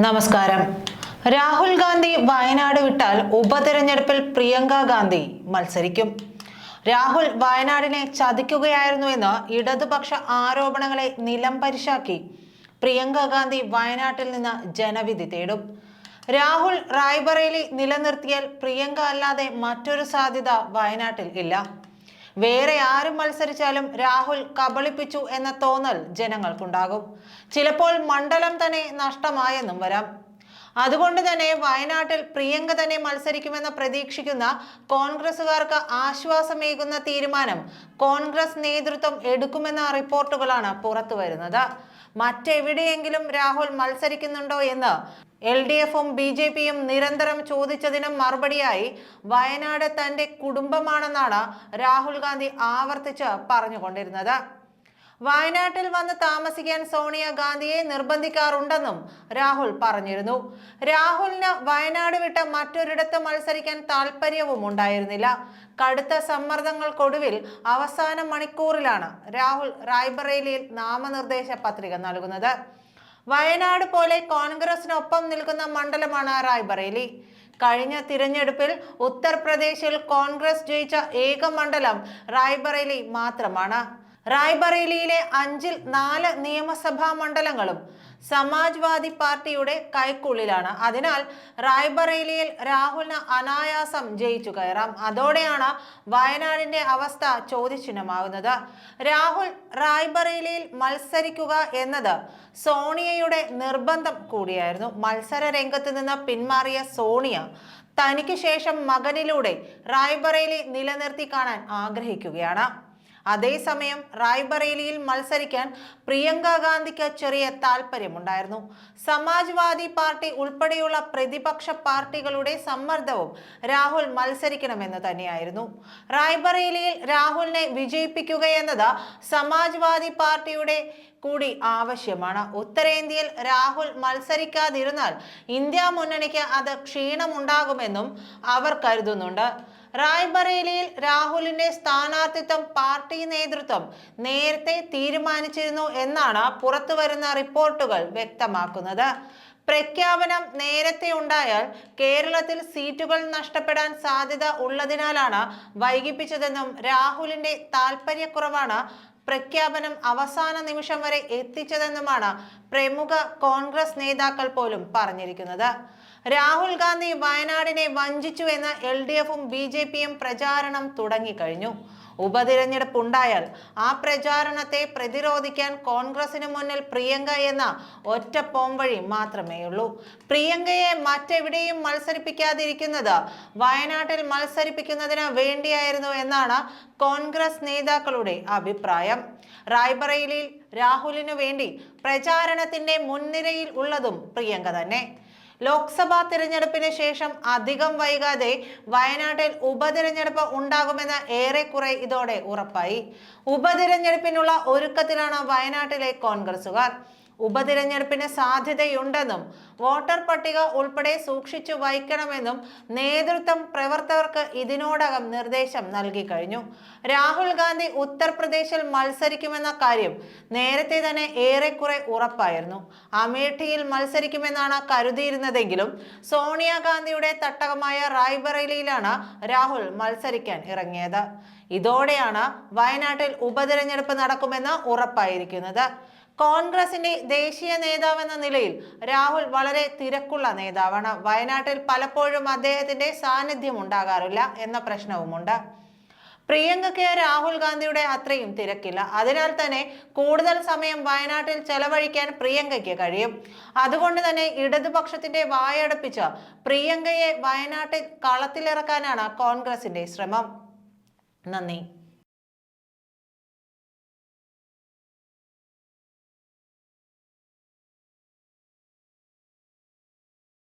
നമസ്കാരം. രാഹുൽ ഗാന്ധി വയനാട് വിട്ടാൽ ഉപതെരഞ്ഞെടുപ്പിൽ പ്രിയങ്ക ഗാന്ധി മത്സരിക്കും. രാഹുൽ വയനാടിനെ ചതിക്കുകയായിരുന്നുവെന്ന് ഇടതുപക്ഷ ആരോപണങ്ങളെ നിലംപരിശാക്കി പ്രിയങ്ക ഗാന്ധി വയനാട്ടിൽ നിന്ന് ജനവിധി തേടും. രാഹുൽ റായ്ബറേലി നിലനിർത്തിയാൽ പ്രിയങ്ക അല്ലാതെ മറ്റൊരു സാധ്യത വയനാട്ടിൽ ഇല്ല. വേറെ ആരും മത്സരിച്ചാലും രാഹുൽ കബളിപ്പിച്ചു എന്ന തോന്നൽ ജനങ്ങൾക്കുണ്ടാകും. ചിലപ്പോൾ മണ്ഡലം തന്നെ നഷ്ടമായെന്നും വരാം. അതുകൊണ്ട് തന്നെ വയനാട്ടിൽ പ്രിയങ്ക തന്നെ മത്സരിക്കുമെന്ന് പ്രതീക്ഷിക്കുന്ന കോൺഗ്രസുകാർക്ക് ആശ്വാസമേകുന്ന തീരുമാനം കോൺഗ്രസ് നേതൃത്വം എടുക്കുമെന്ന റിപ്പോർട്ടുകളാണ് പുറത്തു വരുന്നത് മറ്റെവിടെയെങ്കിലും രാഹുൽ മത്സരിക്കുന്നുണ്ടോ എന്ന് എൽ ഡി എഫും ബി ജെ പിയും നിരന്തരം ചോദിച്ചതിന് മറുപടിയായി വയനാട് തന്റെ കുടുംബമാണെന്നാണ് രാഹുൽ ഗാന്ധി ആവർത്തിച്ച് പറഞ്ഞുകൊണ്ടിരുന്നത്. വയനാട്ടിൽ വന്ന് താമസിക്കാൻ സോണിയ ഗാന്ധിയെ നിർബന്ധിക്കാറുണ്ടെന്നും രാഹുൽ പറഞ്ഞിരുന്നു. രാഹുലിന് വയനാട് വിട്ട് മറ്റൊരിടത്ത് മത്സരിക്കാൻ താല്പര്യവും ഉണ്ടായിരുന്നില്ല. കടുത്ത സമ്മർദ്ദങ്ങൾക്കൊടുവിൽ അവസാന മണിക്കൂറിലാണ് രാഹുൽ റായ്ബറേലിയിൽ നാമനിർദ്ദേശ പത്രിക നൽകുന്നത്. വയനാട് പോലെ കോൺഗ്രസിനൊപ്പം നിൽക്കുന്ന മണ്ഡലമാണ് റായ്ബറേലി. കഴിഞ്ഞ തിരഞ്ഞെടുപ്പിൽ ഉത്തർപ്രദേശിൽ കോൺഗ്രസ് ജയിച്ച ഏക മണ്ഡലം റായ്ബറേലി മാത്രമാണ്. റായ്ബറേലിയിലെ അഞ്ചിൽ നാല് നിയമസഭാ മണ്ഡലങ്ങളും സമാജ്വാദി പാർട്ടിയുടെ കൈക്കുള്ളിലാണ്. അതിനാൽ റായ്ബറേലിയിൽ രാഹുലിന് അനായാസം ജയിച്ചു കയറാം. അതോടെയാണ് വയനാടിന്റെ അവസ്ഥ ചോദ്യചിഹ്നമാകുന്നത്. രാഹുൽ റായ്ബറേലിയിൽ മത്സരിക്കുക എന്നത് സോണിയയുടെ നിർബന്ധം കൂടിയായിരുന്നു. മത്സര രംഗത്ത് നിന്ന് പിന്മാറിയ സോണിയ തനിക്ക് ശേഷം മകനിലൂടെ റായ്ബറേലി നിലനിർത്തി കാണാൻ ആഗ്രഹിക്കുകയാണ്. അതേസമയം റായ്ബറേലിയിൽ മത്സരിക്കാൻ പ്രിയങ്ക ഗാന്ധിക്ക് ചെറിയ താല്പര്യമുണ്ടായിരുന്നു സമാജ്വാദി പാർട്ടി ഉൾപ്പെടെയുള്ള പ്രതിപക്ഷ പാർട്ടികളുടെ സമ്മർദ്ദവും രാഹുൽ മത്സരിക്കണമെന്ന് തന്നെയായിരുന്നു. റായ്ബറേലിയിൽ രാഹുലിനെ വിജയിപ്പിക്കുകയെന്നത് സമാജ്വാദി പാർട്ടിയുടെ കൂടി ആവശ്യമാണ്. ഉത്തരേന്ത്യയിൽ രാഹുൽ മത്സരിക്കാതിരുന്നാൽ ഇന്ത്യ മുന്നണിക്ക് അത് ക്ഷീണമുണ്ടാകുമെന്നും അവർ കരുതുന്നുണ്ട്. റായ്ബറേലിയിൽ രാഹുലിന്റെ സ്ഥാനാർത്ഥിത്വം പാർട്ടി നേതൃത്വം നേരത്തെ തീരുമാനിച്ചിരുന്നു എന്നാണ് പുറത്തുവരുന്ന റിപ്പോർട്ടുകൾ വ്യക്തമാക്കുന്നത്. പ്രഖ്യാപനം നേരത്തെ ഉണ്ടായാൽ കേരളത്തിൽ സീറ്റുകൾ നഷ്ടപ്പെടാൻ സാധ്യത ഉള്ളതിനാലാണ് വൈകിപ്പിച്ചതെന്നും രാഹുലിന്റെ താല്പര്യക്കുറവാണ് പ്രഖ്യാപനം അവസാന നിമിഷം വരെ എത്തിച്ചതെന്നുമാണ് പ്രമുഖ കോൺഗ്രസ് നേതാക്കൾ പോലും പറഞ്ഞിരിക്കുന്നത്. രാഹുൽ ഗാന്ധി വയനാടിനെ വഞ്ചിച്ചു എന്ന എൽ ഡി എഫും ബി ജെ പിയും പ്രചാരണം തുടങ്ങിക്കഴിഞ്ഞു. ഉപതിരഞ്ഞെടുപ്പ് ഉണ്ടായാൽ ആ പ്രചാരണത്തെ പ്രതിരോധിക്കാൻ കോൺഗ്രസിന് മുന്നിൽ പ്രിയങ്ക എന്ന ഒറ്റ പോംവഴി മാത്രമേയുള്ളൂ. പ്രിയങ്കയെ മറ്റെവിടെയും മത്സരിപ്പിക്കാതിരിക്കുന്നത് വയനാട്ടിൽ മത്സരിപ്പിക്കുന്നതിന് വേണ്ടിയായിരുന്നു എന്നാണ് കോൺഗ്രസ് നേതാക്കളുടെ അഭിപ്രായം. റായ്ബറയിലിൽ രാഹുലിനു വേണ്ടി പ്രചാരണത്തിന്റെ മുൻനിരയിൽ ഉള്ളതും പ്രിയങ്ക തന്നെ. ലോക്സഭാ തിരഞ്ഞെടുപ്പിന് ശേഷം അധികം വൈകാതെ വയനാട്ടിൽ ഉപതിരഞ്ഞെടുപ്പ് ഉണ്ടാകുമെന്ന് ഏറെക്കുറെ ഇതോടെ ഉറപ്പായി. ഉപതിരഞ്ഞെടുപ്പിനുള്ള ഒരുക്കത്തിലാണ് വയനാട്ടിലെ കോൺഗ്രസുകാർ. ഉപതിരഞ്ഞെടുപ്പിന് സാധ്യതയുണ്ടെന്നും വോട്ടർ പട്ടിക ഉൾപ്പെടെ സൂക്ഷിച്ചു വയ്ക്കണമെന്നും നേതൃത്വം പ്രവർത്തകർക്ക് ഇതിനോടകം നിർദ്ദേശം നൽകി കഴിഞ്ഞു. രാഹുൽ ഗാന്ധി ഉത്തർപ്രദേശിൽ മത്സരിക്കുമെന്ന കാര്യം നേരത്തെ തന്നെ ഏറെക്കുറെ ഉറപ്പായിരുന്നു. അമേഠിയിൽ മത്സരിക്കുമെന്നാണ് കരുതിയിരുന്നതെങ്കിലും സോണിയാഗാന്ധിയുടെ തട്ടകമായ റായ്ബറേലിയിലാണ് രാഹുൽ മത്സരിക്കാൻ ഇറങ്ങിയത്. ഇതോടെയാണ് വയനാട്ടിൽ ഉപതിരഞ്ഞെടുപ്പ് നടക്കുമെന്ന് ഉറപ്പായിരിക്കുന്നത്. കോൺഗ്രസിന്റെ ദേശീയ നേതാവെന്ന നിലയിൽ രാഹുൽ വളരെ തിരക്കുള്ള നേതാവാണ്. വയനാട്ടിൽ പലപ്പോഴും അദ്ദേഹത്തിന്റെ സാന്നിധ്യം ഉണ്ടാകാറില്ല എന്ന പ്രശ്നവുമുണ്ട്. പ്രിയങ്കയ്ക്ക് രാഹുൽ ഗാന്ധിയുടെ അത്രയും തിരക്കില്ല. അതിനാൽ തന്നെ കൂടുതൽ സമയം വയനാട്ടിൽ ചെലവഴിക്കാൻ പ്രിയങ്കയ്ക്ക് കഴിയും. അതുകൊണ്ട് തന്നെ ഇടതുപക്ഷത്തിന്റെ വായടപ്പിച്ച് പ്രിയങ്കയെ വയനാട്ടിൽ കളത്തിലിറക്കാനാണ് കോൺഗ്രസിന്റെ ശ്രമം. നന്ദി.